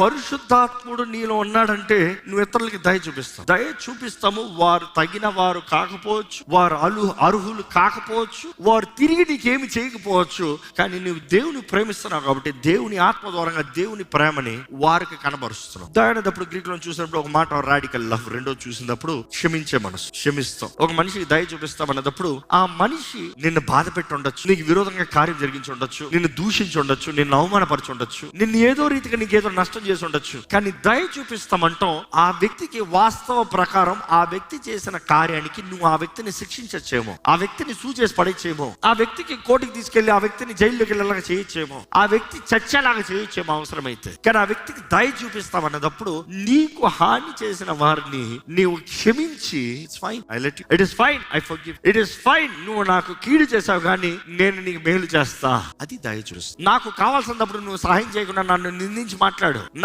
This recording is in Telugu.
పరిశుద్ధాత్ముడు నీలో ఉన్నాడంటే నువ్వు ఇతరులకి దయ చూపిస్తావు. దయ చూపిస్తాము. వారు తగిన వారు కాకపోవచ్చు. వారు అలు అర్హులు కాకపోవచ్చు. వారు తిరిగి నీకేమి చేయకపోవచ్చు. కానీ నువ్వు దేవుని ప్రేమిస్తున్నావు కాబట్టి దేవుని ఆత్మ ద్వారా దేవుని ప్రేమని వారికి కనబరుస్తున్నావు. దయనప్పుడు గ్రీక్లో చూసినప్పుడు ఒక మాట రాడికల్ లవ్ రెండో చూసినప్పుడు క్షమించే మనసు క్షమిస్తాం. ఒక మనిషికి దయ చూపిస్తాం అన్నప్పుడు ఆ మనిషి నిన్ను బాధ పెట్టి ఉండొచ్చు. నీకు విరోధంగా కార్యం జరిగించి ఉండొచ్చు. నిన్ను దూషించి ఉండొచ్చు. నిన్ను అవమానపరిచి ఉండొచ్చు. నిన్ను ఏదో రీతిగా నీకు ఏదో నష్టం చేసి ఉండొచ్చు. కానీ దయ చూపిస్తామంటాం ఆ వ్యక్తికి వాస్తవ ప్రకారం ఆ వ్యక్తి చేసిన కార్యానికి నువ్వు ఆ వ్యక్తిని శిక్షించచ్చేమో. ఆ వ్యక్తిని సూచేసి పడేచ్చేమో. ఆ వ్యక్తికి కోర్టుకి తీసుకెళ్ళి ఆ వ్యక్తిని జైల్లోకి వెళ్ళేలాగా చేయొచ్చేమో. ఆ వ్యక్తి చచ్చేలాగా చేయొచ్చేమో అవసరమైతే. కానీ ఆ వ్యక్తికి దయ చూపిస్తామన్నప్పుడు నీకు హాని చేసిన వారిని నీవు క్షమించి it's fine I let it is fine I for it is fine నువ్వు నాకు కీడు చేసావు కానీ నేను నీకు మేలు చేస్తా. అది దయ చూపిస్తా నాకు కావాల్సినప్పుడు నువ్వు సహాయం చేయకుండా నన్ను నిందించి మాట్లాడు.